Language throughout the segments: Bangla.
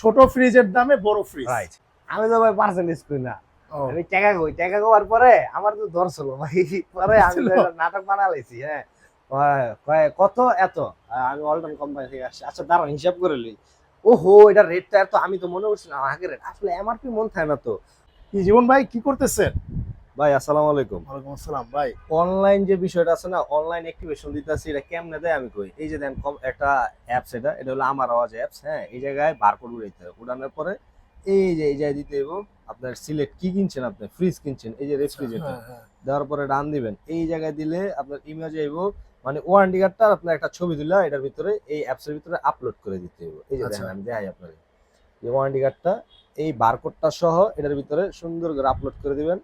ছোট ফ্রিজের দামে বড় ফ্রিজ রাইট আমি তো ভাই পার্সেন্টেজ করি না। আমি টাকা কই? টাকা কওয়ার পরে আমার তো ধরছিল ভাই। পরে আমি নাটক বানালাইছি হ্যাঁ। কত? এত। আমি অল্টন কোম্পানি থেকে আসছি আচ্ছা দাঁড়ান হিসাব করে লই। ওহো এটা রেটটা এত আমি তো মনে করছিলাম আগে রেট আসলে এমআরপি মন থাকে না তো। কি জীবন ভাই? কি করতেছেন? ভাই আসসালামু আলাইকুম। ওয়ালাইকুম আসসালাম ভাই। অনলাইন যে বিষয়টা আছে না অনলাইন অ্যাক্টিভেশন দিতেছি এটা কেমনে দেয় আমি কই? এই যে দেন কম- একটা অ্যাপস এটা এটা হলো আমার আওয়াজ অ্যাপস হ্যাঁ? এই জায়গায় বারকোড উড়াইতে হবে। উড়ানোর পরে এই যে এই জায়গায় দিতে হবে আপনার সিলেক্ট কি কিনছেন আপনি? ফ্রিজ কিনছেন এই যে রেফ্রিজারেটর হ্যাঁ, হ্যাঁ। দেওয়ার পরে ডান দিবেন। এই জায়গায় দিলে আপনার ইমেজ আইব মানে ওয়ারেন্টি কার্ডটা আপনার একটা ছবি দিলে এটার ভিতরে এই অ্যাপসের ভিতরে আপলোড করে দিতে হবে এই যে আচ্ছা। দেখেন আমি দেখাই আপনাকে। এই ওয়ারেন্টি কার্ডটা এই বারকোডটা সহ এটার ভিতরে সুন্দর করে আপলোড করে দিবেন।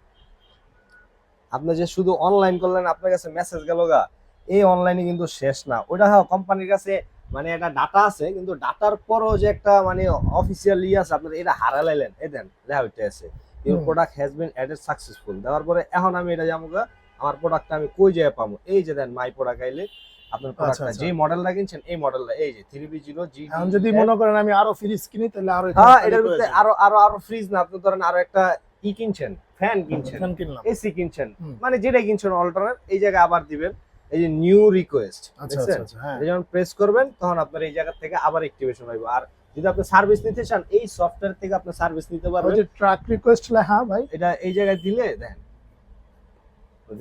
আপনি যে শুধু অনলাইন করলেন আপনার কাছে মেসেজ গেল গা। এই অনলাইনে কিন্তু শেষ না। ওটা হ্যাঁ কোম্পানির কাছে মানে একটা ডাটা আছে কিন্তু ডাটার পরও যে একটা মানে অফিসিয়াল ই আছে আপনার এটা হারালাইলেন। এই দেন দেখা হইতে আছে। Your product has been added successful দেওয়ার পরে এখন আমি এটা যাব গা, আমার প্রোডাক্টটা আমি কই জায়গায় পাবো? এই যে দেন মাই প্রোডাক্ট আইলে আপনার প্রোডাক্টটা। যে মডেলটা কিনছেন এই মডেলটা এই যে থ্রি বি জিরো জি এখন যদি মনে করেন আমি আরও ফ্রিজ কিনি তাহলে আরও হ্যাঁ এটার ভিতরে আরও আরও আরও ফ্রিজ না আপনি ধরেন আরও একটা ই কিনছেন? ফ্যান কিনছেন। ফ্যান কিনলাম। এসি কিনছেন। মানে যেটা কিনছেন অল্টারনেট এই জায়গায় আবার দিবেন। এই যে নিউ রিকোয়েস্ট আচ্ছা আচ্ছা আচ্ছা হ্যাঁ। যখন প্রেস করবেন তখন আপনার এই জায়গা থেকে আবার অ্যাক্টিভেশন হইব। আর যদি আপনি সার্ভিস নিতে চান এই সফটওয়্যার থেকে আপনি সার্ভিস নিতে ওই পারবেন। যে ট্রাক রিকোয়েস্ট হ্যাঁ ভাই। এটা এই জায়গায় দিলে দেখেন।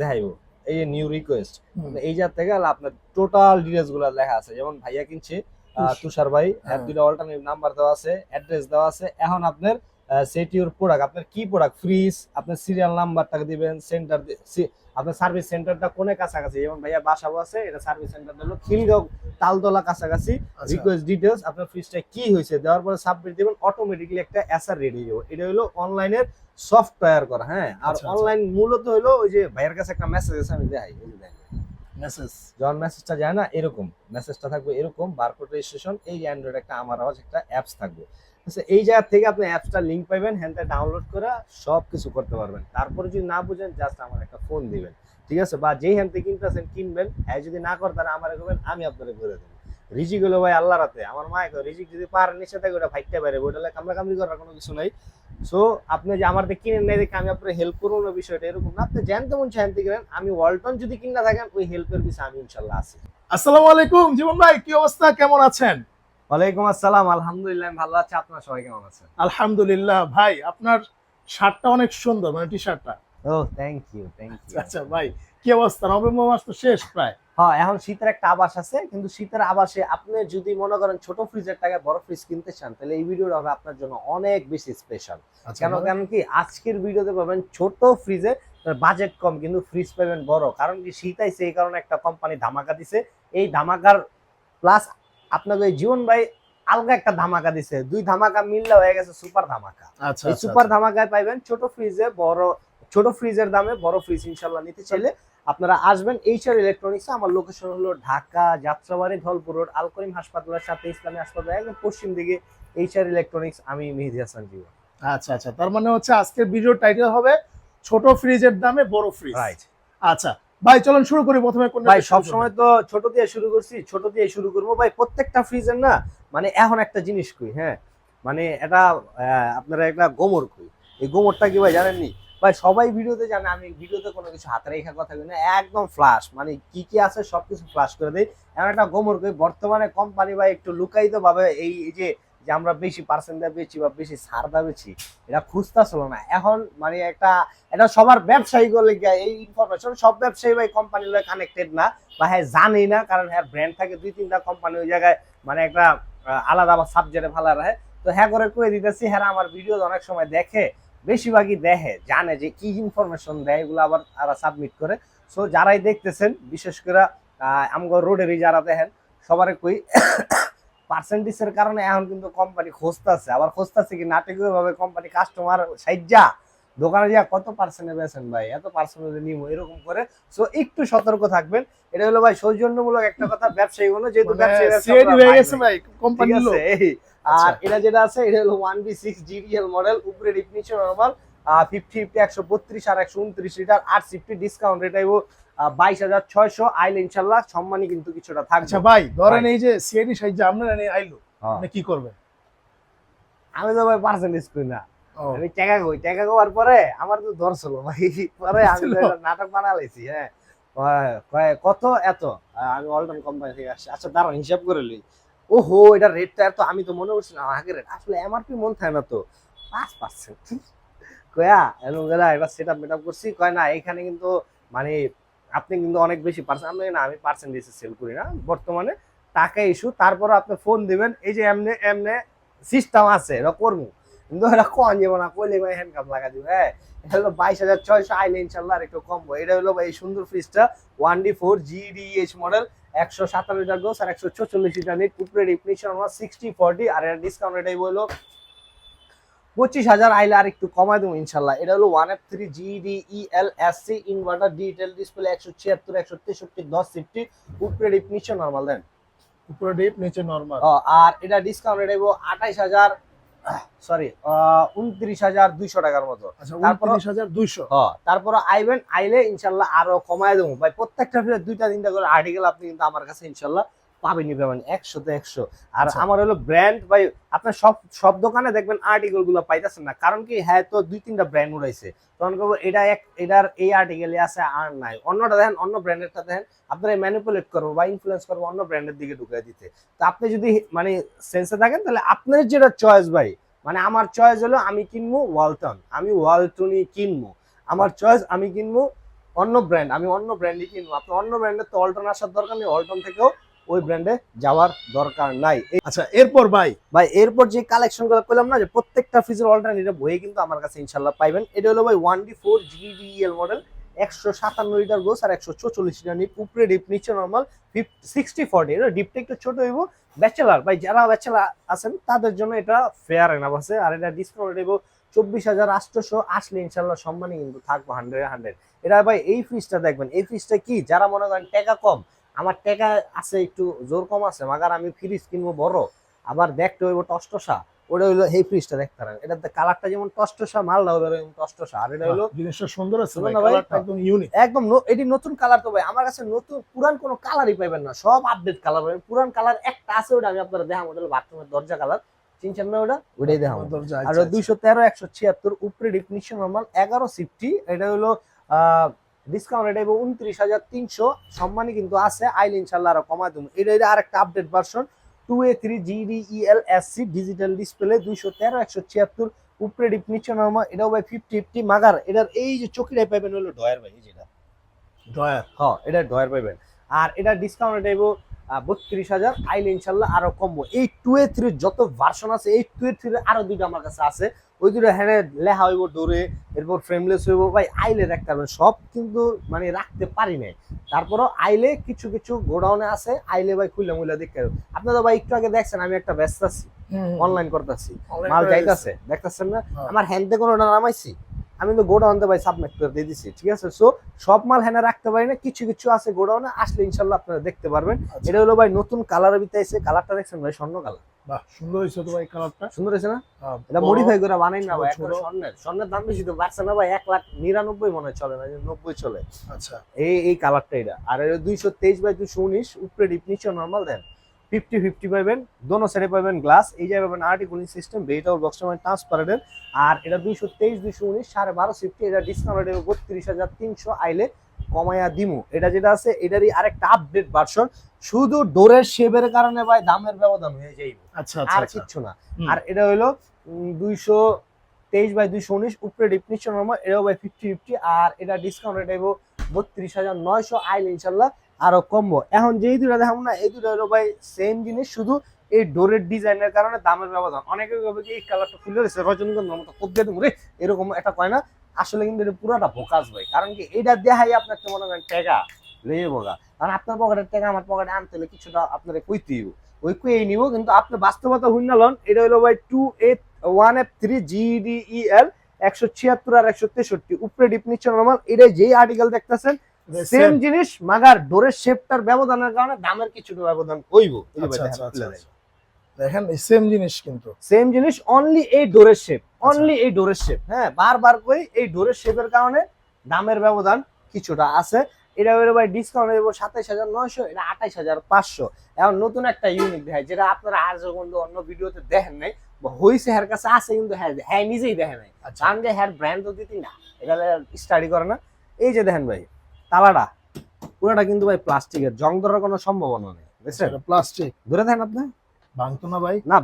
দেখাইবো। এই যে নিউ রিকোয়েস্ট হুম। এই জায়গা থেকে আপনার টোটাল ডিটেলসগুলো লেখা আছে। যেমন ভাইয়া কিনছে তুষার ভাই দুটো অল্টারনেটিভ নাম্বার দেওয়া আছে অ্যাড্রেস দেওয়া আছে। এখন আপনার সেট ইউর প্রোডাক্ট আপনার কি প্রোডাক্ট ফ্রিজ আপনার সিরিয়াল নাম্বারটা দিবেন সেন্টার আপনার সার্ভিস সেন্টারটা কোনে কাছাকাছি? যেমন ভাইয়া বাসাবো আছে এটা সার্ভিস সেন্টারটা হলো খিলগাঁও তালতলা কাছাকাছি। আচ্ছা। রিকোয়েস্ট ডিটেলস আপনার ফ্রিজটা কি হয়েছে দেওয়ার পরে সাবমিট দিবেন অটোমেটিক্যালি একটা অ্যাসার রেডি হয়ে এটা হলো অনলাইনের সফটওয়্যার করা হ্যাঁ? আর আচ্ছা, আচ্ছা। অনলাইন মূলত হলো ওই যে ভাইয়ের কাছে একটা মেসেজ আছে আমি দেখাই মেসেজ যখন মেসেজটা যায় না এরকম মেসেজটা থাকবে এরকম বারকোড রেজিস্ট্রেশন এই অ্যান্ড্রয়েড একটা আমার আওয়াজ একটা অ্যাপস থাকবে। আচ্ছা এই জায়গা থেকে আপনি অ্যাপসটা লিঙ্ক পাবেন হ্যান্ডটা ডাউনলোড করে সব কিছু করতে পারবেন। তারপরে যদি না বুঝেন জাস্ট আমার একটা ফোন দিবেন। ঠিক আছে? বা যেই হ্যান্ডে কিনতেছেন কিনবেন হ্যাঁ যদি না করে তারা আমার করবেন আমি আপনাকে করে দেবো। রিজিক হলো ভাই আল্লাহ রাতে আমার মায় কয় রিজিক যদি পার নিচে থাকে ওটা ফাইটতে পারে ওটা কামড়া কামড়ি করার কোনো কিছু নাই। সো আপনি যে আমার কিনেন নাই, দেখে আমি আপনার হেল্প করব না, বিষয়টা এরকম না। আপনি জানতে মন চান থেকে আমি ওয়ালটন যদি কিনা থাকেন, ওই হেল্পের বিষয়ে আমি ইনশাল্লাহ আছি। আসসালামু আলাইকুম, জীবন ভাই, কি অবস্থা? কেমন আছেন? ওয়ালাইকুম আসসালাম আলহামদুলিল্লাহ ভালো আছি। আপনার সবাই কেমন আছেন? আলহামদুলিল্লাহ ভাই আপনার শার্টটা অনেক সুন্দর মানে টি শার্টটা ও থ্যাংক ইউ থ্যাংক ইউ আচ্ছা ভাই কি অবস্থা? নভেম্বর মাস তো শেষ প্রায়। হ্যাঁ এখন শীতের একটা আবাস আছে কিন্তু শীতের আবাসে আপনি যদি মনে করেন ছোট ফ্রিজের টাকায় বড় ফ্রিজ কিনতে চান তাহলে এই ভিডিওটা হবে আপনার জন্য অনেক বেশি স্পেশাল আচ্ছা কেন কেন কি আজকের ভিডিওতে পাবেন ছোট ফ্রিজে বাজেট কম কিন্তু ফ্রিজ পাবেন বড়। কারণ কি শীত আইছে এই কারণে একটা কোম্পানি ধামাকা দিছে। এই ধামাকার প্লাস আপনাকে এই জীবন ভাই আলগা একটা ধামাকা দিছে। দুই ধামাকা মিললে হয়ে গেছে সুপার ধামাকা। আচ্ছা এই আচ্ছা, সুপার আচ্ছা। ধামাকায় পাইবেন ছোট ফ্রিজে বড় ছোট ফ্রিজের দামে বড় ফ্রিজ ইনশাল্লাহ নিতে চাইলে আপনারা আসবেন এইচআর ইলেকট্রনিক্স আমার লোকেশন হলো ঢাকা যাত্রাবাড়ি ধলপুর রোড আল করিম হাসপাতালের সাথে ইসলামী হাসপাতাল একদম পশ্চিম দিকে এইচআর ইলেকট্রনিক্স আমি মেহেদি হাসান জীবন আচ্ছা আচ্ছা। তার মানে হচ্ছে আজকের ভিডিও টাইটেল হবে ছোট ফ্রিজের দামে বড় ফ্রিজ রাইট আচ্ছা ভাই চলুন শুরু করি প্রথমে কোন ভাই সব সময় তো ছোট দিয়ে শুরু করছি ছোট দিয়ে শুরু করব। ভাই প্রত্যেকটা ফ্রিজের না মানে এখন একটা জিনিস কই হ্যাঁ? মানে এটা আপনারা একটা গোমর কই। এই গোমরটা কি ভাই জানেন জানেননি? ভাই সবাই ভিডিওতে জানে আমি ভিডিওতে কোনো কিছু হাতে রেখা কথা কই না একদম ফ্লাশ মানে কি কি আছে সবকিছু ফ্লাশ করে দেই। এমন একটা গোমর কই বর্তমানে কোম্পানি ভাই একটু লুকায়িত ভাবে এই এই যে যে আমরা বেশি পার্সেন্ট দিয়ে বেচি বা বেশি ছাড় দিয়ে বেচি, এটা খুঁজতেছিল না। এখন মানে একটা, এটা সবার ব্যবসায়ী গিয়া এই ইনফরমেশন সব ব্যবসায়ী ভাই কোম্পানির লগে কানেক্টেড না বা হ্যাঁ জানেই না, কারণ হ্যাঁ ব্র্যান্ড থাকে দুই তিনটা কোম্পানি ওই জায়গায় মানে একটা আলাদা আবার সাবজেক্টে ভালো রাখে। তো হ্যাঁ করে কয়ে দিতেছি হ্যাঁ আমার ভিডিও অনেক সময় দেখে, বেশিরভাগই দেখে, জানে যে কি ইনফরমেশন দেয়, এগুলো আবার তারা সাবমিট করে। সো যারাই দেখতেছেন, বিশেষ করে আমগো রোডেরই যারা দেখেন, সবারে কই পার্সেন্টেজের কারণে এখন কিন্তু কোম্পানি খুঁজতেছে। আবার খুঁজতেছে কি নাটকীয় ভাবে কোম্পানি কাস্টমার সাইজা দোকানে যা কত পার্সেন্টে বেছেন ভাই? এত পার্সেন্টে নিব এরকম করে। সো একটু সতর্ক থাকবেন। এটা হলো ভাই সৌজন্যমূলক একটা কথা ব্যবসায়ী হলো যেহেতু ব্যবসায়ী ব্যবসা হয়ে ভাই গেছে ভাই। ভাই কোম্পানি আর আচ্ছা। এটা যেটা আছে এটা হলো one B six GDL model উপরে নিচে নর্মাল ফিফটি ফিফটি একশো বত্রিশ আর একশো উনত্রিশ লিটার আর সিফটি ডিসকাউন্ট এটাই বাইশ হাজার ছয়শো আইলে ইনশাল্লাহ সম্মানী কিন্তু কিছুটা থাকছে আচ্ছা ভাই ধরেন এই যে সিআইডি আপনার এনে আইলো হ্যাঁ। আপনি কি করবেন? আমি তো ভাই পার্সেন্টেজ করি না। আমি টাকা কই টাকা কওয়ার পরে আমার তো ভাই। পরে আমি নাটক বানালাইছি হ্যাঁ। কত? এত। আমি অল্টন কোম্পানি থেকে আসছি। আচ্ছা দাঁড়ান হিসাব করে লই। ওহো এটা রেটটা এত আমি তো মনে করছিলাম আগে রেট আসলে এমআরপি মন থাকে না তো। পাঁচ পার্সেন্ট কয়া এরকম একটা সেট আপ মেট করছি। কয় না এখানে কিন্তু মানে আপনি কিন্তু অনেক বেশি পার্সেন্ট আমি না, আমি পার্সেন্টেজে সেল করি না। বর্তমানে টাকা ইস্যু তারপর আপনি ফোন দিবেন, এই যে এমনি এমনি সিস্টেম আছে এটা করব। কিন্তু এটা কন যাব না কইলে ভাই হ্যান্ড কাপ লাগা দিবে হ্যাঁ? এটা হলো বাইশ হাজার ছয়শো আইলে ইনশাল্লাহ আর একটু কমবো। এটা হলো এই সুন্দর ফ্রিজটা one D four GDH model একশো সাতান্ন লিটার আর একশো চল্লিশ লিটার নিট উপরে রিপ্লেশন সিক্সটি ফর্টি আর এর ডিসকাউন্ট এটাই বলল পঁচিশ হাজার আইলে আর একটু কমাই দেবো ইনশাল্লাহ। এটা হলো one F three GD EL S C inverter detail display একশো ছিয়াত্তর একশো তেষট্টি দশ সিফটি উপরে রিপ্লেশন নর্মাল দেন উপরে ডিপ নিচে নরমাল আর এটা ডিসকাউন্ট রেট আঠাইশ হাজার সরি উনত্রিশ হাজার দুইশো টাকার মতো। আচ্ছা তারপর- আইবেন আইলে ইনশাল্লাহ আরও কমায় দেবো। ভাই প্রত্যেকটা ফিরে দুইটা তিনটা করে আর্টিকেল আপনি কিন্তু আমার কাছে ইনশাল্লাহ পাবেনই পাবেন একশো তো একশো। আর আচ্ছা। আমার হলো ব্র্যান্ড ভাই আপনার সব সব দোকানে দেখবেন আর্টিকেলগুলো পাইতেছেন না। কারণ কি হ্যাঁ তো দুই তিনটা ব্র্যান্ড উড়াইছে। তখন কব এটা এক এটার এই আর্টিকেলে আছে আর নাই। অন্যটা দেখেন অন্য ব্র্যান্ডেরটা দেখেন আপনারা ম্যানিপুলেট করব বা ইনফ্লুয়েন্স করব অন্য ব্র্যান্ডের দিকে ঢুকিয়ে দিতে। তো আপনি যদি মানে সেন্সে থাকেন তাহলে আপনার যেটা চয়েস ভাই মানে আমার চয়েস হলো আমি কিনবো ওয়ালটন আমি ওয়ালটনই কিনবো। আমার চয়েস আমি কিনবো অন্য ব্র্যান্ড আমি অন্য ব্র্যান্ডই কিনবো। আপনি অন্য ব্র্যান্ডের তো অল্টন আসার দরকার নেই অল্টন থেকেও ওই ব্র্যান্ডে যাওয়ার দরকার নাই। আচ্ছা এরপর ভাই? ভাই এরপর যে কালেকশনগুলো করলাম না যে প্রত্যেকটা ফ্রিজের অল্টারনেটিভ বইয়ে কিন্তু আমার কাছে ইনশাল্লাহ পাইবেন। এটা হলো ভাই one D four GDL model একশো সাতান্ন লিটার গোস আর একশো চৌচল্লিশ লিটার নিপ উপরে ডিপ নিচে নর্মাল সিক্সটি ফর্টি এটা ডিপটা একটু ছোট হইব। ব্যাচেলার ভাই যারা ব্যাচেলার আছেন তাদের জন্য এটা ফেয়ার এনাফ আছে। আর এটা ডিসকাউন্ট দেবো চব্বিশ হাজার আটশোশো আসলে ইনশাল্লাহ সম্মানই কিন্তু থাকব হান্ড্রেড হান্ড্রেড এটা ভাই এই ফ্রিজটা দেখবেন। এই ফ্রিজটা কি? যারা মনে করেন টাকা কম আমার টাকা আছে একটু জোর কম আছে মাগার আমি ফ্রিজ কিনবো বড় আবার দেখতে হইব টস্টসা ওটা হইল এই ফ্রিজটা দেখতে পারেন। এটাতে কালারটা যেমন টস্টসা মালটা হবে এরকম টস্টসা আর এটা হলো জিনিসটা সুন্দর আছে না ভাই? একদম ইউনিক একদম এটি নতুন কালার তো ভাই আমার কাছে নতুন পুরান কোনো কালারই পাইবেন না সব আপডেট কালার পাবেন। পুরান কালার একটা আছে ওটা আমি আপনারা দেখাবো ওটা বাথরুমের দরজা কালার চিনছেন না ওটা? ওটাই দেখাবো। দরজা আর আচ্ছা, দুইশো তেরো একশো ছিয়াত্তর উপরে ডিফিনিশন নর্মাল এগারো সিফটি এটা হলো ডিসকাউন্ট এটা উনত্রিশ হাজার তিনশো। সম্মানই কিন্তু আছে। আইল ইনশাল্লাহ আরও কমায় দেবো। এটা এটা আরেকটা update version two A three GD EL S C digital display দুইশো তেরো একশো ছিয়াত্তর। উপরে ডিফিনিশন নর্মাল এটাও ভাই ফিফটি ফিফটি মাগার এটার এই যে চকিটাই পাইবেন হলো ডয়ার ভাই যেটা। ডয়ার হ্যাঁ এটা ডয়ার পাইবেন। আর এটা ডিসকাউন্ট দেব বত্রিশ হাজার। আইলে ইনশাল্লাহ আরও কমবো। এই টু এ থ্রির যত ভার্সন আছে এই টু এ থ্রির আরও দুইটা আমার কাছে আছে। ওই দুটো হ্যাঁ লেহা হইব ডোরে এরপর ফ্রেমলেস হইব। ভাই আইলে রাখতে পারবেন। সব কিন্তু মানে রাখতে পারি নাই। তারপরও আইলে কিছু কিছু গোডাউনে আছে। আইলে ভাই খুললে মুইলা দেখতে পারবেন আপনারা ভাই একটু আগে দেখছেন আমি একটা ব্যস্ত আছি। অনলাইন করতেছি। মাল যাইতাছে। দেখতেছেন না? হ্যাঁ। আমার হ্যান্ডে কোনোটা নামাইছি। আমি তো গোডাউনতে ভাই সাবমিট করে দিয়ে দিছি। ঠিক আছে? সো সব মাল হ্যান্ডে রাখতে পারি না। কিছু কিছু আছে গোডাউনে। আসলে ইনশাল্লাহ আপনারা দেখতে পারবেন। আচ্ছা। এটা হলো ভাই নতুন কালারের ভিতরে এসে কালারটা দেখছেন ভাই স্বর্ণ কালার বাহ সুন্দর হয়েছে তো ভাই কালারটা সুন্দর হয়েছে না? এটা মডিফাই করে বানাই না ভাই ছোট, স্বর্ণের। স্বর্ণের দাম বেশি তো বাড়ছে না ভাই এক লাখ নিরানব্বই মনে চলে না নব্বই চলে। আচ্ছা। এই এই কালারটা এটা। আর এটা দুইশো তেইশ বাই দুইশো উনিশ উপরে ডিপ নিচে নর্মাল দেন ফিফটি ফিফটি পাইবেন দোনো সাইডে পাবেন গ্লাস এই জায়গায় পাবেন আর্টি কুলিং সিস্টেম বেটাও বক্স মানে ট্রান্সপারেন্ট আর এটা দুইশো তেইশ দুইশো উনিশ সাড়ে বারো ফিফটি এটা ডিসকাউন্ট বত্রিশ হাজার তিনশো আইলে কমায়া দিমু। এটা যেটা আছে এটারই আরেকটা আপডেট ভার্সন শুধু ডোরের শেপের কারণে ভাই দামের ব্যবধান হয়ে যাইব। আচ্ছা আচ্ছা আর আচ্ছা। কিচ্ছু না। আর এটা হলো দুইশো তেইশ বাই দুইশো উনিশ উপরে ডিফিনিশন নর্মাল এটাও বাই ফিফটি ফিফটি আর এটা ডিসকাউন্ট এটা হইব বত্রিশ হাজার নয়শো আইল ইনশাল্লাহ আরও কমবো। এখন যেই দুটা দেখাবো না এই দুটো হলো ভাই সেম জিনিস শুধু এই ডোরের ডিজাইনের কারণে দামের ব্যবধান। অনেকে ভাবে কি এই কালারটা খুলে রয়েছে রজনীগন্ধার মতো খুব দিয়ে দেবো রে এরকম একটা কয় না? আসলে কিন্তু এটা পুরোটা ভোকাস ভাই। কারণ কি এটা দেখাই আপনার তো মনে করেন টেকা লেগে বোকা। কারণ আপনার পকেটের টাকা আমার পকেটে আনতে হলে কিছুটা আপনার কইতেই ওই কুয়েই নিব কিন্তু আপনি বাস্তবতা হুইনা লন এটা হলো ভাই two eight one F three GDEL একশো ছিয়াত্তর আর একশো তেষট্টি। উপরে ডিপ নিচ্ছে নর্মাল এটা যেই আর্টিকেল দেখতেছেন সেম জিনিস মাগার ডোরের শেপটার ব্যবধানের কারণে দামের কিছুটা ব্যবধান হইব আচ্ছা আচ্ছা আচ্ছা আচ্ছা। দেখেন সেম জিনিস কিন্তু। সেম জিনিস অনলি এই ডোরের শেপ অনলি এই ডোরের শেপ হ্যাঁ বারবার কই এই ডোরের শেপের কারণে দামের ব্যবধান কিছুটা আছে। এটা হলো ভাই ডিসকাউন্ট দেবো সাতাইশ হাজার নয়শো এটা আঠাইশ হাজার পাঁচশো। এখন নতুন একটা ইউনিক দেখায় যেটা আপনারা আজ পর্যন্ত অন্য ভিডিওতে দেখেন নাই হইছে হ্যার কাছে আছে কিন্তু হ্যাঁ হ্যাঁ নিজেই দেখে নাই। আচ্ছা। কারণ যে হ্যার ব্র্যান্ড তো দিতি না এটা স্টাডি করে না। এই যে দেখেন ভাই তালাটা পুরোটা কিন্তু ভাই প্লাস্টিকের জং ধরার কোনো সম্ভাবনা নেই বুঝছেন? প্লাস্টিক ধরে দেখেন আপনি। ভাঙতো না ভাই? না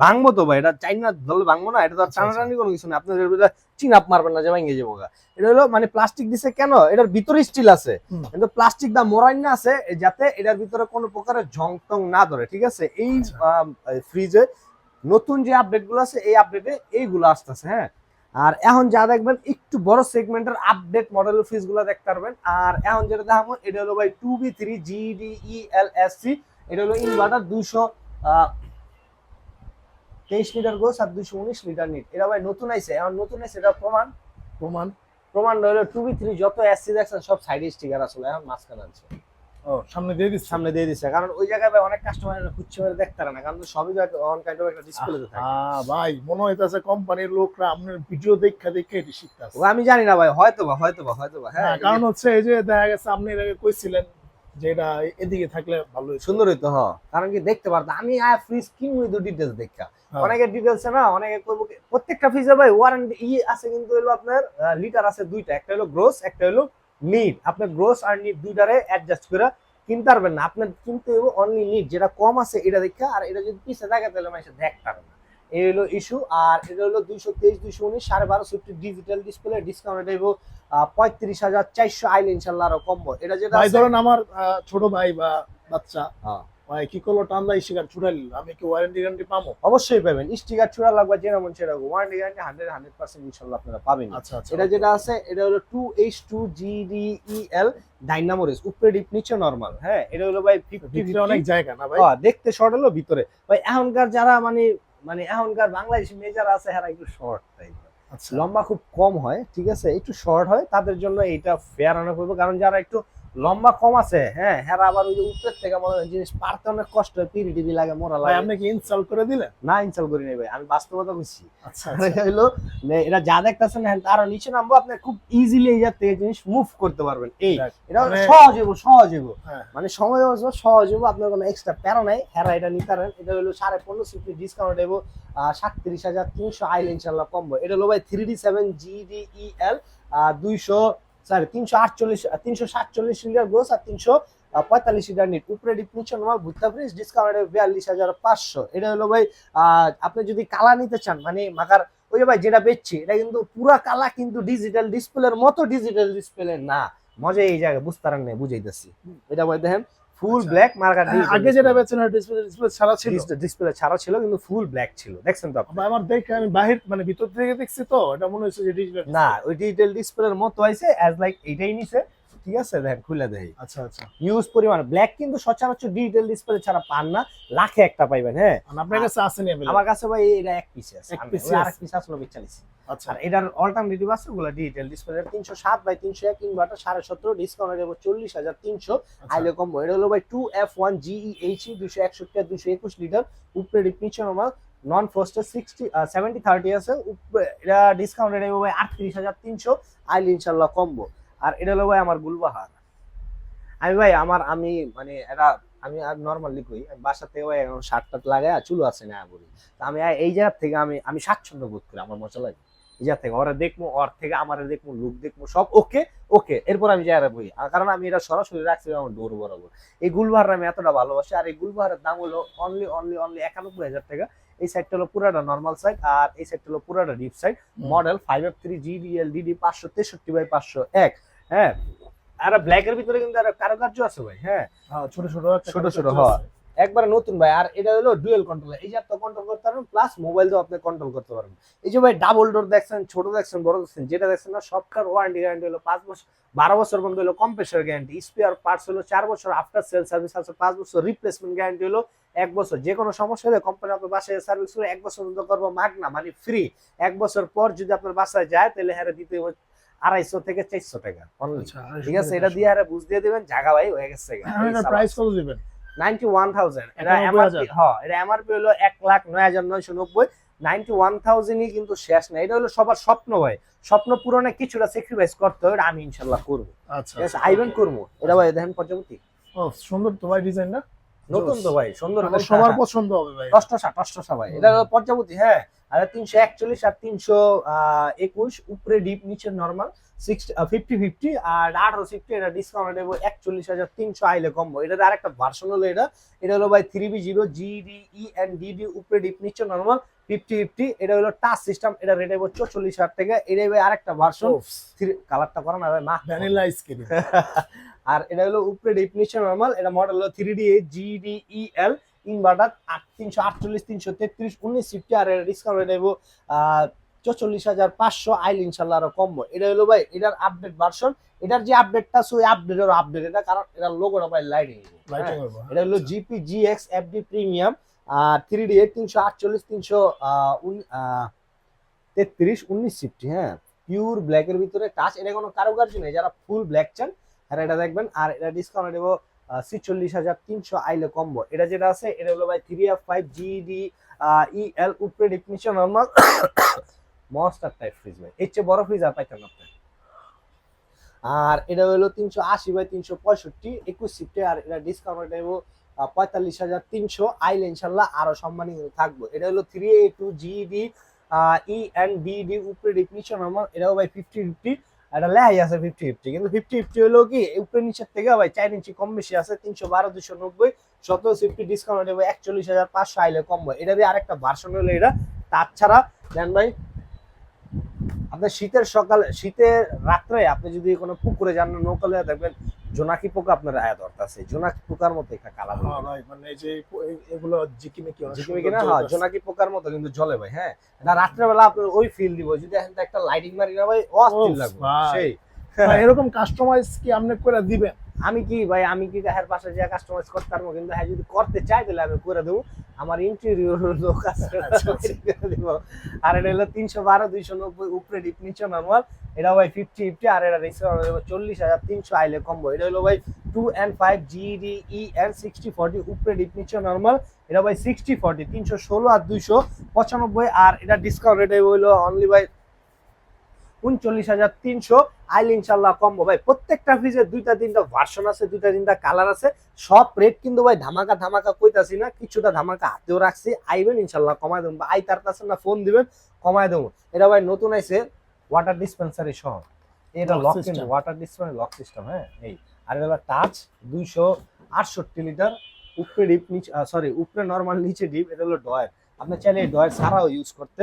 ভাঙবো তো ভাই এটা চাইনা ধরলে ভাঙবো না এটা তো আচ্ছা, টানাটানি কোনো কিছু না। আপনার চিন আপ মারবেন না যে ভাঙে যাব এটা হলো মানে প্লাস্টিক দিছে কেন? এটার ভিতরে স্টিল আছে। কিন্তু প্লাস্টিক দা মোরাইন না আছে যাতে এটার ভিতরে কোনো প্রকারের জং টং না ধরে ঠিক আছে? এই আচ্ছা। ফ্রিজে নতুন যে আপডেটগুলো আছে এই আপডেটে এইগুলো আসতেছে হ্যাঁ? আর এখন যা দেখবেন একটু বড় সেগমেন্টের আপডেট মডেলের ফ্রিজগুলো দেখতে পারবেন। আর এখন যেটা দেখাবো এটা হলো ভাই two B three GDE L S C এটা হলো ইনভার্টার দুইশো তেইশ লিটার গোস আর দুইশো উনিশ লিটার নিট। এটা ভাই নতুন আইছে এখন নতুন আইছে এটা প্রমাণ? প্রমাণ? প্রমাণ হলো টু বি থ্রি যত এসসি দেখছেন সব সাইডে স্টিকার আসলে এখন মাঝখানে আছে। ও সামনে দিয়ে দিচ্ছি। সামনে দিয়ে দিচ্ছে কারণ ওই জায়গায় ভাই অনেক কাস্টমার খুঁজছে দেখতে না কারণ তো সবই অন কাইন্ড অফ একটা ডিসপ্লে থাকে। হ্যাঁ ভাই মনে হইতাছে কোম্পানির লোকরা আপনার ভিডিও দেখা দেখে এটি শিখতেছে। ও আমি জানি না ভাই হয়তো বা হয়তো বা হয়তো বা হ্যাঁ। হ্যাঁ কারণ হচ্ছে এই যে দেখা গেছে আপনি এর আগে কইছিলেন যে এটা এদিকে থাকলে ভালো সুন্দর হইতো হ কারণ কি দেখতে পারতো আমি ফ্রিজ কিনবো ডিটেলস দেখা। হ্যাঁ। অনেকের ডিটেলস না অনেকে করব প্রত্যেকটা ফ্রিজে ভাই ওয়ারেন্টি ই আছে কিন্তু হলো আপনার লিটার আছে দুইটা। একটা হলো গ্রোস একটা হলো নিট আপনার গ্রোস আর নিট দুইটারে অ্যাডজাস্ট করে কিনতে পারবেন না। আপনার কিনতে অনলি নিট যেটা কম আছে এটা দেখা আর এটা যদি পিছে থাকে তাহলে মানুষ দেখতে পারবে না। এই হলো ইস্যু আর এটা হলো দুইশো তেইশ দুইশো উনিশ সাড়ে বারোশো ডিজিটাল ডিসপ্লে ডিসকাউন্ট এটা পঁয়ত্রিশ হাজার চারশো আইলে ইনশাল্লাহ আরও কমবো এটা যেটা ধরেন আমার ছোট ভাই বা বাচ্চা হ্যাঁ। ভাই কি করল? টান্দাই শিকার ছুটাই নিল। আমি কি ওয়ারেন্টি গ্যারান্টি পাবো? অবশ্যই পাবেন। স্টিকার ছুড়া লাগবে যেরকম সেরকম। Warranty guarantee hundred hundred percent ইনশাল্লাহ আপনারা পাবেন। আচ্ছা আচ্ছা এটা যেটা আছে এটা হলো টু এইচ টু জিডিইএল ডাইনামোরেস উপরে ডিপ নিচে নরমাল হ্যাঁ এটা হলো ভাই ফিফটি অনেক জায়গা না ভাই? দেখতে শর্ট হলো ভিতরে। ভাই এখনকার যারা মানে মানে এখনকার বাংলাদেশি মেজার আছে হ্যাঁ একটু শর্ট আচ্ছা। লম্বা খুব কম হয় ঠিক আছে? একটু শর্ট হয় তাদের জন্য এইটা ফেয়ার অনেক পড়বে কারণ যারা একটু লম্বা কম আছে হ্যাঁ হ্যাঁ আবার ওই যে উপরের থেকে মনে হয় জিনিস পারতে অনেক কষ্ট হয় পিড়ি টিড়ি লাগে মোরা লাগে। আপনি কি ইনস্টল করে দিলেন? না ইনস্টল করি নাই ভাই আমি বাস্তবতা বুঝছি আচ্ছা আর এটা হলো যে এরা যা দেখতেছেন হ্যাঁ তারও নিচে নামবো আপনি খুব ইজিলি এই জাতীয় জিনিস মুভ করতে পারবেন। এই এটা মানে- সহজ হইব সহজ হইব। হ্যাঁ। মানে সময় বাঁচবো সহজ হইব আপনার কোনো এক্সট্রা প্যারা নাই হেরা এটা নিতে পারেন। এটা হলো সাড়ে পনেরো সিফটি ডিসকাউন্ট হইব সাতত্রিশ হাজার তিনশো আইল ইনশাল্লাহ কমবো এটা হলো ভাই থ্রি ডি সেভেন জিডিইএল দুইশো সরি তিনশো আটচল্লিশ তিনশো সাতচল্লিশ লিটার গ্রোস আর তিনশো পঁয়তাল্লিশ লিটার নিট উপরে ডিপ নর্মাল ভুট্টা ফ্রিজ ডিসকাউন্ট বিয়াল্লিশ হাজার পাঁচশো। এটা হলো ভাই আপনি যদি কালা নিতে চান মানে মাকার, ওই যে ভাই যেটা বেচছি, এটা কিন্তু পুরা কালা কিন্তু ডিজিটাল ডিসপ্লের মতো ডিজিটাল ডিসপ্লে না। মজা এই জায়গায়, বুঝতে পারেন না বুঝাইতেছি। এটা ভাই দেখেন ফুল আচ্ছা। ব্ল্যাক মার্কার হ্যাঁ, আগে যেটা বেচেন ডিসপ্লে ডিসপ্লে ছাড়া ছিল? ডিসপ্লে ছাড়া ছিল কিন্তু ফুল ব্ল্যাক ছিল। দেখছেন তো আপনি? আমার দেখে আমি বাহির মানে ভিতর থেকে দেখছি তো এটা মনে হচ্ছে যে ডিজিটাল না ওই ডিজিটাল ডিসপ্লের মতো অ্যাজ লাইক এটাই নিছে। ঠিক আছে দেখেন খুলে দেয় আচ্ছা আচ্ছা। ইউজ পরিমাণ। ব্ল্যাক কিন্তু সচরাচর ডিজিটাল ডিসপ্লে ছাড়া পান না। লাখে একটা পাইবেন হ্যাঁ। আপনার কাছে আমার কাছে ভাই এটা এক পিস আছে। এক piece ওই পিস আসলে বেচালিছি আচ্ছা। এটার অল্টারনেটিভ আছে ওগুলো ডিজিটাল ডিসপ্লে তিনশো সাত বাই তিনশো এক ইনভার্টার সাড়ে সতেরো ডিসকাউন্ট দেবো চল্লিশ হাজার তিনশো। আচ্ছা। আইলে কম্বো এটা হলো ভাই two F one GE H দুশো একষট্টি আর দুশো একুশ লিটার উপরে ডিপ নিচে normal non frost sixty seventy thirty আছে এটা ডিসকাউন্ট এটা ভাই আটত্রিশ হাজার তিনশো আইলে ইনশাল্লাহ কম্বো। আর এটা হলো ভাই আমার গুলবাহার। আমি ভাই আমার আমি মানে এটা আমি আর নর্মালি কই আমি বাসা থেকে ভাই এখন শার্ট টাট আর চুলো আছে না বলি তা আমি এই জায়গা থেকে আমি আমি স্বাচ্ছন্দ্য বোধ করি আমার মজা লাগে। জায়গা থেকে ওরা দেখব ওর থেকে আমার দেখব লুক দেখব সব ওকে ওকে। এরপর আমি জায়গা বই কারণ আমি এটা সরাসরি রাখছি আমার ডোর বরাবর। এই গুলবাহার আমি এতটা ভালোবাসি আর এই গুলবাহারের দাম হলো অনলি অনলি অনলি একানব্বই হাজার টাকা। এই সাইডটা হলো পুরাটা নর্মাল সাইড আর এই সাইডটা হলো পুরাটা deep side model five F three GDL DD পাঁচশো তেষট্টি বাই পাঁচশো এক হ্যাঁ। আর ব্ল্যাকের ভিতরে কিন্তু আর কারুকার্য আছে ভাই হ্যাঁ। হ্যাঁ ছোট ছোট ছোট ছোট, হ্যাঁ। আছে। একবারে নতুন ভাই আর এটা হলো ডুয়েল কন্ট্রোল এই যে আপনি কন্ট্রোল করতে পারবেন প্লাস মোবাইল দিয়ে আপনি কন্ট্রোল করতে পারবেন। এই যে ভাই ডাবল ডোর দেখছেন ছোট দেখছেন বড় দেখছেন যেটা দেখছেন না সবটার ওয়ারেন্টি গ্যারান্টি হলো পাঁচ বছর বারো বছর পর্যন্ত হলো কম্প্রেসার গ্যারান্টি স্পেয়ার পার্টস হলো চার বছর আফটার সেল সার্ভিস আছে পাঁচ বছর রিপ্লেসমেন্ট গ্যারান্টি হলো এক বছর। যে কোনো সমস্যা হলে কোম্পানি আপনার বাসায় সার্ভিস করে এক বছর পর্যন্ত করব মাগনা মানে ফ্রি এক বছর পর যদি আপনার বাসায় যায় তাহলে হ্যাঁ দিতে হবে আড়াইশো থেকে চারশো টাকা। আচ্ছা ঠিক আছে? এটা দিয়ে আরে বুঝ দিয়ে দেবেন জায়গা ভাই হয়ে গেছে প্রাইস কত দিবেন? এটা এমআরপি হ্যাঁ এটা এমআরপি হলো এক লাখ নয় হাজার নয়শো নব্বই। নাইনটি ওয়ান থাউজেন্ডই কিন্তু শেষ না এটা হলো সবার স্বপ্ন ভাই। স্বপ্ন পূরণে কিছুটা স্যাক্রিফাইস করতে হবে আমি ইনশাল্লাহ করব। আচ্ছা। আইবেন করব। এটা ভাই দেখেন ও সুন্দর তো ভাই ডিজাইনটা? নতুন তো ভাই সুন্দর মানে সবার পছন্দ হবে ভাই। টসটসা টসটসা ভাই। এটা হলো পর্যাবতী হ্যাঁ। আর তিনশো একচল্লিশ আর তিনশো একুশ উপরে ডিপ নিচে নর্মাল। ফিফটি ফিফটি আর আঠারো ফিফটি এটা ডিসকাউন্ট দেবো একচল্লিশ হাজার তিনশো আইলে কমবো এটার আরেকটা ভার্সন হলো এটা। এটা হলো ভাই three B zero GD E and DD উপরে ডিপ নিচে নর্মাল ফিফটি ফিফটি এটা হলো টাচ সিস্টেম এটা রেট দেবো চল্লিশ হাজার টাকা। এটা ভাই আরেকটা ভার্সন কালারটা করা না ভাই মা। ভ্যানিলা আইসক্রিম আর এটা হলো উপরে ডেফিনিশন নরমাল এটা মডেল হলো three D GD E L inverter আট তিনশো আটচল্লিশ তিনশো তেত্রিশ উনিশ ফিফটি আর এটা ডিসকাউন্ট দেব চল্লিশ হাজার পাঁচশো আইল ইনশাল্লাহ আরও কমবো। এটা হলো ভাই এটার আপডেট ভার্সন এটার যে আপডেটটা সো আপডেটের আপডেট এটা কারণ এটা লোগোটা ভাই লাইটিং করব। এটা হলো GP GX FD premium three D তিনশো আটচল্লিশ তিনশো তেত্রিশ উনিশ ফিফটি হ্যাঁ? পিওর ব্ল্যাকের ভিতরে টাচ এটা কোনো কারুকার্য নেই। যারা ফুল ব্ল্যাক চান তারা এটা দেখবেন। আর এটা ডিসকাউন্ট দেবো ছিচল্লিশ হাজার তিনশো আইলে কম্বো। এটা যেটা আছে এটা হলো ভাই three F five GD E L উপরে definition normal monster type fridge ভাই এর চেয়ে বড় ফ্রিজ আর পাইতেন আপনি আর এটা হলো তিনশো আশি বাই তিনশো পঁয়ষট্টি, একুশ সিফটে আর এটা ডিসকাউন্ট দেবো পঁয়তাল্লিশ হাজার তিনশো। আইলে ইনশাল্লাহ আরও সম্মানী থাকব। এটা হলো থ্রি এ two GD E N DD উপরে ডিফিনিশন নর্মাল এটাও ভাই ফিফটি ফিফটি এটা লেহাই আছে ফিফটি ফিফটি কিন্তু ফিফটি ফিফটি হলো কি, উপরে নিচের থেকে ভাই চার ইঞ্চি কম বেশি আছে, তিনশো বারো দুশো নব্বই সতেরো ফিফটি ডিসকাউন্ট দেবো একচল্লিশ হাজার পাঁচশো আইলে কম এটা দিয়ে আরেকটা ভার্সন হলো এটা। তাছাড়া, দেন ভাই আপনার শীতের সকালে শীতের রাত্রে আপনি যদি কোনো পুকুরে যান নৌকালে দেখবেন জোনাকি পোকা আপনার আয়া ধরতেছে। জোনাকি পোকার মতো একটা কালা হ্যাঁ ভাই মানে এই যে এগুলো ঝিকিমিকি সুন্দর না হ্যাঁ জোনাকি পোকার মতো কিন্তু জলে ভাই হ্যাঁ। না রাত্রেবেলা আপনার ওই ফিল দিব যদি এখন একটা লাইটিং মারি না ভাই অস্থির লাগবে। সেই। এরকম কাস্টমাইজ কি আপনি করে দিবেন? আমি কি ভাই আমি কি হ্যার পাশে যে কাস্টমাইজ করতে পারব? কিন্তু হ্যাঁ যদি করতে চাই তাহলে আমি করে দেবো। আমার ইন্টেরিয়র লোক আচ্ছা, আচ্ছা। আর এটা হলো তিনশো বারো দুইশো নব্বই উপরে ডিপ নিচে নর্মাল এটা ভাই ফিফটি ফিফটি আর এটা রেজিস্টার চল্লিশ হাজার তিনশো আইলে কম্বো এটা হলো ভাই two and five GD E N sixty forty উপরে ডিপ নিচে নর্মাল এটা ভাই সিক্সটি ফর্টি তিনশো ষোলো আর দুইশো পঁচানব্বই। আর এটা ডিসকাউন্ট রেটে হইল অনলি ভাই উনচল্লিশ হাজার তিনশো। আইল ইনশাল্লাহ কম্বো। ভাই প্রত্যেকটা ফ্রিজের দুইটা তিনটা ভার্সন আছে দুইটা তিনটা কালার আছে। সব রেট কিন্তু ভাই ধামাকা ধামাকা কইতাছি না কিছুটা ধামাকা হাতেও রাখছি। আইবেন ইনশাল্লাহ কমায় দেবো। আই তার কাছে না ফোন দিবেন কমায় দেবো। এটা ভাই নতুন আইছে ওয়াটার ডিসপেন্সারি সহ। এটা lock system. Water dispensary lock system হ্যাঁ এই। আর এটা টাচ দুইশো আটষট্টি লিটার উপরে ডিপ নিচে সরি উপরে নর্মাল নিচে ডিপ এটা হলো ডয়ার আপনি চাইলে এই ডয়ার ছাড়াও ইউজ করতে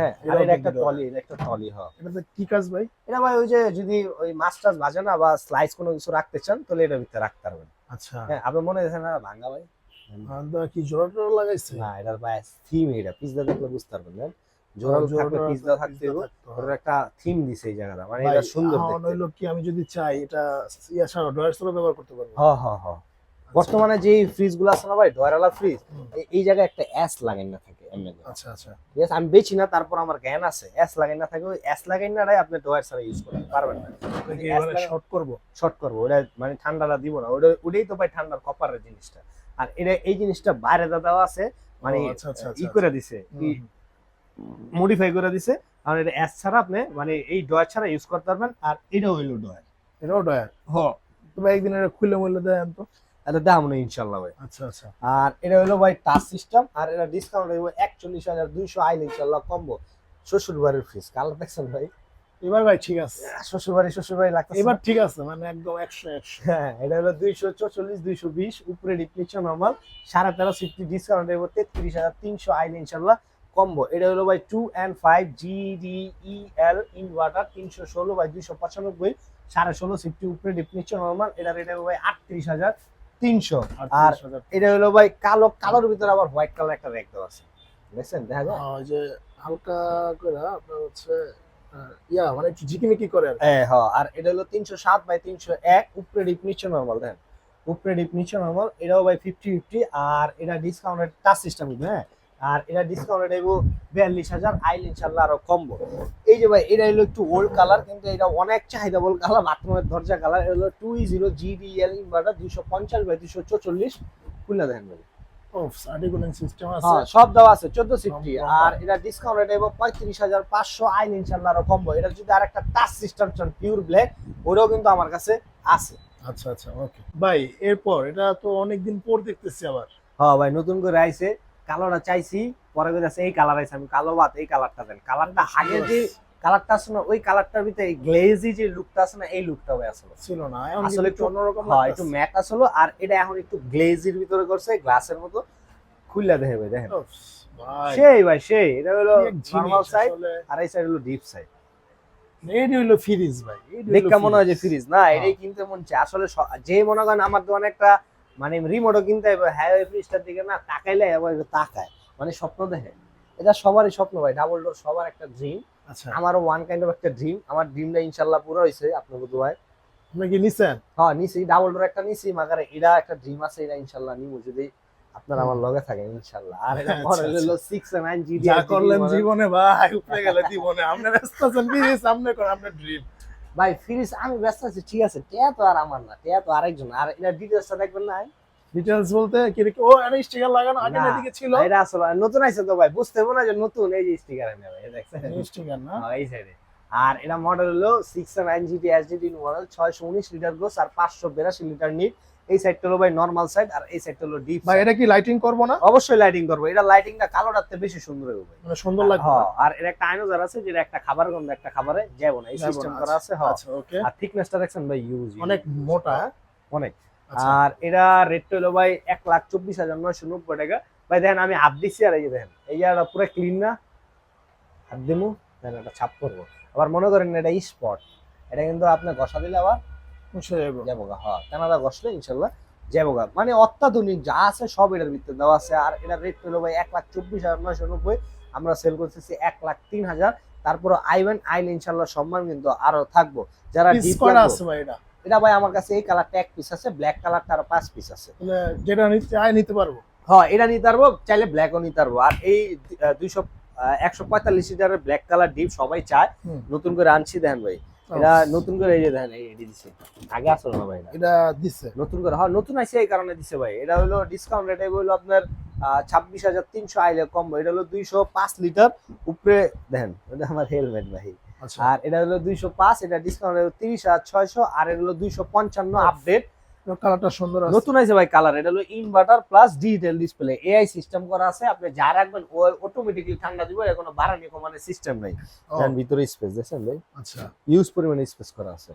হ্যাঁ। আর এটা একটা। টলি এটা একটা টলি হয় এটাতে কি কাজ ভাই? এটা ভাই ওই যে যদি ওই মাছ টাছ ভাজে না বা স্লাইস কোনো কিছু রাখতে চান তাহলে এটার ভিতরে রাখতে পারবেন। আচ্ছা। হ্যাঁ আপনার মনে হয়েছে না ভাঙ্গা ভাই? আন্দা কি জোড়া টোড়া লাগাইছে? না এটার ভাই থিম এটা পিজা দেখলে বুঝতে পারবেন না একটা থিম দিছে এই জায়গাটা। মানে এটা সুন্দর দেখতে। কি আমি যদি চাই এটা ইয়া ছাড়া ডয়ার ব্যবহার করতে পারব? বর্তমানে যে ফ্রিজগুলো আছে না ভাই ডয়ারালা ফ্রিজ এই জায়গায় একটা অ্যাস লাগাই না থাকে এমনি আচ্ছা আচ্ছা। ঠিক আমি বেছি না তারপর আমার জ্ঞান আছে। অ্যাস লাগাই না থাকে ওই অ্যাস লাগাই না আপনি ডয়ার ছাড়া ইউজ করতে পারবেন না। শর্ট করব? শর্ট করব ওটা মানে ঠান্ডাটা দিব না। ওটা ওটাই তো ভাই ঠান্ডার কপারের জিনিসটা। আর এটা এই জিনিসটা বাইরে দেওয়া আছে মানে আচ্ছা, আচ্ছা, ই আচ্ছা, করে দিছে মডিফাই করে দিছে। আর এটা অ্যাস ছাড়া আপনি মানে এই ডয়ার ছাড়া ইউজ করতে পারবেন আর এটা হইল ডয়ার। এটাও ডয়ার? হ। তবে একদিন এটা খুলে মূল্য দেন তো। এটা দাম নেই ইনশাল্লাহ ভাই। আচ্ছা আচ্ছা। আর এটা হলো ভাই টাচ সিস্টেম আর এটা ডিসকাউন্ট হইব একচল্লিশ হাজার দুইশো আইল ইনশাল্লাহ কমবো শ্বশুর বাড়ির ফ্রিজ কালার দেখছেন ভাই? এবার ভাই ঠিক আছে। শ্বশুর বাড়ি শ্বশুর বাড়ি লাগতেছে এবার ঠিক আছে মানে একদম একশো একশো। হ্যাঁ এটা হলো দুইশো চল্লিশ দুইশো বিশ উপরে ডিপ্লিশন নর্মাল সাড়ে তেরো সিফটি ডিসকাউন্ট দেবো তেত্রিশ হাজার তিনশো আইল ইনশাল্লাহ কম্বো এটা হলো ভাই two and five GD E L inverter তিনশো ষোলো বাই দুইশো পঁচানব্বই সাড়ে ষোলো সিফটি উপরে ডিপ্লিশন নর্মাল এটা রেট হবে ভাই আটত্রিশ হাজার তিনশো। আর এটা হলো ভাই কালো কালোর ভিতরে আবার হোয়াইট কালার একটা রেক দেওয়া আছে। দেখছেন? দেখা যায়? ওই যে হালকা করে আপনার হচ্ছে ইয়া মানে একটু ঝিকিমিকি করে আর হ্যাঁ হ্যাঁ আর এটা হলো তিনশো সাত বাই তিনশো এক উপরে ডিপ নিচে নর্মাল দেখেন? উপরে ডিপ নিচে নর্মাল এটাও বাই ফিফটি ফিফটি আর এটা ডিসকাউন্টের টাচ সিস্টেম হ্যাঁ? আর এটা ডিসকাউন্টেড দেবো বিয়াল্লিশ হাজার আইল ইনশাল্লাহ আরও কমবো। এই যে ভাই এটা হলো একটু ওল্ড কালার কিন্তু এটা অনেক চাহিদা বল কালার বাথরুমের দরজা কালার এটা হলো টু জিরো জিডিএল ইনভার্টার দুইশো পঞ্চাশ বাই দুইশো চৌচল্লিশ খুলে দেখেন ভাই। হ্যাঁ সব দেওয়া আছে চোদ্দ সিফটি। আর এটা ডিসকাউন্ট রেট এবং পঁয়ত্রিশ হাজার পাঁচশো আইন ইনশাল্লাহ আরও কমবো। এটা যদি আর একটা টাচ সিস্টেম চান পিওর ব্ল্যাক ওটাও কিন্তু আমার কাছে আছে। আচ্ছা আচ্ছা ওকে ভাই এরপর এটা তো অনেকদিন পর দেখতেছি আবার। হ্যাঁ ভাই নতুন করে আইছে। কালোটা চাইছি পরে আছে এই কালার আইছে আমি কালো বাদ এই কালারটা দেন। কালারটা আগে যে কালারটা আছে না ওই কালারটার ভিতরে গ্লেজি যে লুকটা আছে না এই লুকটা ভাই আসলে। ছিল না আসলে একটু অন্যরকম হ্যাঁ একটু ম্যাট আসলো আর এটা এখন একটু গ্লেজির ভিতরে করছে গ্লাসের মতো। খুললা দেখে ভাই দেখেন। সেই ভাই সেই। এটা হলো নরমাল সাইড আর এই সাইড হলো ডিপ সাইড এইটি হইল ফ্রিজ ভাই। দেখে মনে হয় যে ফ্রিজ। না হ্যাঁ। এটাই কিনতে মন চায় আসলে যে মনে করেন আমার দোকানে একটা মানে রিমোটও কিনতে হবে হ্যাঁ ওই ফ্রিজটার দিকে না তাকাইলে আবার তাকায় মানে স্বপ্ন দেখে। এটা সবারই স্বপ্ন ভাই ডাবল ডোর সবার একটা ড্রিম আচ্ছা। আমারও ওয়ান কাইন্ড অফ একটা ড্রিম আমার ড্রিমটা ইনশাল্লাহ পুরো হয়েছে আপনার বুধ ভাই আপনি কি নিছেন? হ্যাঁ নিছি ডাবল ডোর একটা নিছি মাগারে এটা একটা ড্রিম আছে এটা ইনশাল্লাহ নিবো যদি আপনার আমার লগে থাকেন ইনশাল্লাহ আর এটা আচ্ছা, মডেল আচ্ছা। হলো সিক্স নাইন জিবি যা করলেন জীবনে ভাই উপরে গেলে জীবনে। আপনি ব্যস্ত আছেন ফ্রিজ আপনি করেন আপনার ড্রিম ভাই ফ্রিজ আমি ব্যস্ত আছি ঠিক আছে? টিয়া তো আর আমার না টিয়া তো আরেকজন আর এটা ডিটেলসটা দেখবেন না ডিটেলস বলতে কি রে- ও এনে স্টিকার লাগানো আগে এদিকে ছিল। এটা আসলে নতুন আইছে তো ভাই বুঝতে হবে না যে নতুন এই যে স্টিকার এনে ভাই দেখছেন? স্টিকার না? হ্যাঁ, এই সাইডে আর এটা মডেল হলো six nine GT SDD model ছয়শো উনিশ লিটার গোস আর পাঁচশো বিরাশি লিটার নিট। এই সাইডটা হলো ভাই নরমাল সাইড আর এই সাইডটা হলো ডিপ ভাই এটা কি লাইটিং করব না? অবশ্যই লাইটিং করব। এটা লাইটিংটা কালোটাতে বেশি সুন্দর হবে ভাই মানে সুন্দর লাগবে হ্যাঁ, আর এর একটা আইনোজার আছে যেটা একটা খাবার গন্ধ একটা খাবারে যাব না। এই সিস্টেম করা আছে হ্যাঁ। আচ্ছা ওকে আর থিকনেসটা দেখছেন ভাই ইউজ অনেক মোটা অনেক। আচ্ছা। আর এটা রেট হলো ভাই এক লাখ চব্বিশ হাজার নয়শো নব্বই টাকা। ভাই দেখেন আমি হাত দিচ্ছি আর এই যে দেখেন এই জায়গাটা পুরো ক্লিন না? হাত দিমু দেখেন এটা ছাপ করব। আবার মনে করেন এটা স্পট এটা কিন্তু আপনি ঘষা দিলে আবার যাব। যাব গা হ্যাঁ কানাডা ঘষলে ইনশাল্লাহ যাব গা। মানে অত্যাধুনিক যা আছে সব এটার ভিতরে দেওয়া আছে। আর এটার রেট হলো ভাই এক লাখ চব্বিশ হাজার নয়শো নব্বই। আমরা সেল করতেছি এক লাখ তিন হাজার। তারপরে আইবেন আইলে ইনশাল্লাহ সম্মান কিন্তু আরও থাকব। যারা এটা। ভাই আমার কাছে এই কালারটা এক পিস আছে ব্ল্যাক কালারটা আরও পাঁচ পিস আছে। যেটা নিতে চাই নিতে পারব। হ্যাঁ এটা নিতে পারব চাইলে ব্ল্যাকও নিতে পারব। আর এই দুইশো একশো পঁয়তাল্লিশ লিটারের ব্ল্যাক কালার ডিপ সবাই চায়। নতুন করে আনছি দেখেন ভাই। এটা নতুন করে এই যে দেখেন এই দিছে। আগে আসলো না ভাই এটা। দিছে। নতুন করে হ্যাঁ নতুন আইছে এই কারণে দিছে ভাই। এটা হলো ডিসকাউন্ট রেট হলো আপনার ছাব্বিশ হাজার তিনশো আইলে কম এটা হলো দুইশো পাঁচ লিটার উপরে দেখেন এটা আমার হেলমেট ভাই। আচ্ছা। আর এটা হলো দুইশো পাঁচ এটা ডিসকাউন্ট তিরিশ হাজার ছয়শো আর এটা হলো দুইশো পঞ্চান্ন আপডেট কালারটা সুন্দর আছে। নতুন আছে ভাই কালার এটা হলো inverter plus digital display AI system করা আছে আপনি যা রাখবেন ও অটোমেটিকলি ঠান্ডা দিবে এর কোনো বাড়ানি কমানোর সিস্টেম নাই। ও, ভিতরে স্পেস দেখছেন ভাই? আচ্ছা। ইউজ পরিমাণে স্পেস করা আছে।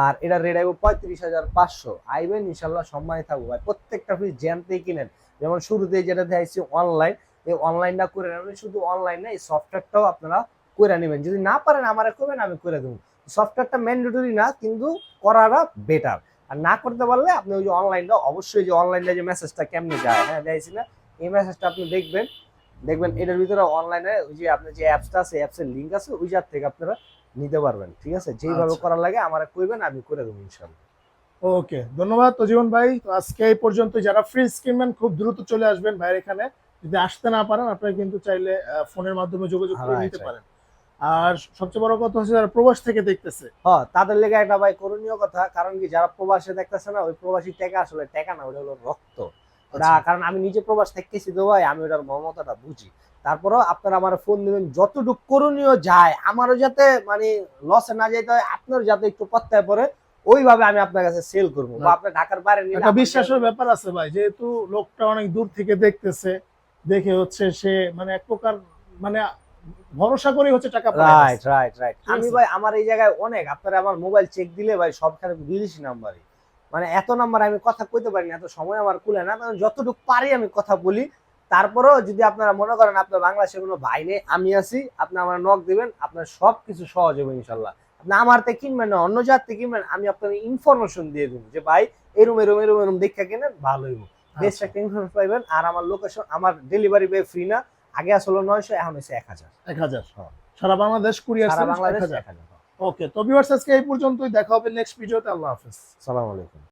আর এটা রেট আইব পঁয়ত্রিশ হাজার পাঁচশো। আইবেন ইনশাল্লাহ সম্মানিত থাকব ভাই। প্রত্যেকটা ফ্রিজ জ্যানতেই কিনেন যেমন শুরুতে যেটা দেখাইছি অনলাইন এই অনলাইনটা করে নেবেন। শুধু অনলাইন না এই সফটওয়্যারটাও আপনারা করে নেবেন। যদি না পারেন আমার করবেন আমি করে দেবো। সফটওয়্যারটা ম্যান্ডেটরি না কিন্তু করাটা বেটার আর না করতে পারলে আপনি ওই যে অনলাইনটা অবশ্যই যে অনলাইনে যে মেসেজটা কেমনে যায় হ্যাঁ দিয়েছি না এই মেসেজটা আপনি দেখবেন দেখবেন এটার ভিতরে অনলাইনে ওই যে আপনার যে অ্যাপসটা আছে অ্যাপসের লিঙ্ক আছে ওই জাত থেকে আপনারা নিতে পারবেন ঠিক আছে? যেইভাবে আচ্ছা। করার লাগে আমার কইবেন আমি করে দেবো ইনশাল্লাহ ওকে ধন্যবাদ তো জীবন ভাই। তো আজকে এই পর্যন্ত যারা ফ্রিজ কিনবেন খুব দ্রুত চলে আসবেন ভাইয়ের এখানে। যদি আসতে না পারেন আপনারা কিন্তু চাইলে ফোনের মাধ্যমে যোগাযোগ করে নিতে পারেন। আর সবচেয়ে বড় কথা হচ্ছে যারা প্রবাস থেকে দেখতেছে। হ্যাঁ তাদের লেগে একটা ভাই করণীয় কথা কারণ কি যারা প্রবাসে দেখতেছে না ওই প্রবাসী টাকা আসলে টাকা না ওটা হলো রক্ত। ওটা আচ্ছা। কারণ আমি নিজে প্রবাস থেকেছি তো ভাই আমি ওটার মমতাটা বুঝি। তারপরও আপনারা আমার ফোন দিবেন যতটুকু করণীয় যায় আমারও যাতে মানে লসে না যাইতে হয় আপনারও যাতে একটু পত্তায় পড়ে ওইভাবে আমি আপনার কাছে সেল করব। বা আপনার ঢাকার বাইরে একটা বিশ্বাসের ব্যাপার আছে ভাই যেহেতু লোকটা অনেক দূর থেকে দেখতেছে দেখে হচ্ছে সে মানে এক প্রকার মানে ভরসা করে হচ্ছে টাকা রাইট রাইট রাইট আমি ভাই আমার এই জায়গায় অনেক। আপনারা আমার মোবাইল চেক দিলে ভাই সবখানে বিদেশি নাম্বারই মানে এত নাম্বার আমি কথা কইতে পারি না এত সময় আমার কুলে না। কারণ যতটুকু পারি আমি কথা বলি। তারপরেও যদি আপনারা মনে করেন আপনার বাংলাদেশে কোনো ভাই নেই আমি আছি আপনি আমার নক দিবেন আপনার সব কিছু সহজ হবে ইনশাল্লাহ। আপনি আমার থেকে কিনবেন না অন্য জাত থেকে কিনবেন আমি আপনাকে ইনফরমেশন দিয়ে দিব যে ভাই এরম এরম এরম এরম দেখা কেনেন ভালো হইব। বেশ আচ্ছা, একটা ইনফরমেশন পাইবেন আর আমার লোকেশন আমার ডেলিভারি বে ফ্রি না। আগে আসলে নয়শো এখন হচ্ছে এক হাজার। এক হাজার। হ্যাঁ। সারা বাংলাদেশ কুরিয়ার সারা বাংলাদেশ হাজার। এক হাজার। ওকে তো ভিউয়ার্স আজকে এই পর্যন্তই। দেখা হবে নেক্সট ভিডিওতে আল্লাহ হাফেজ। সালাম আলাইকুম।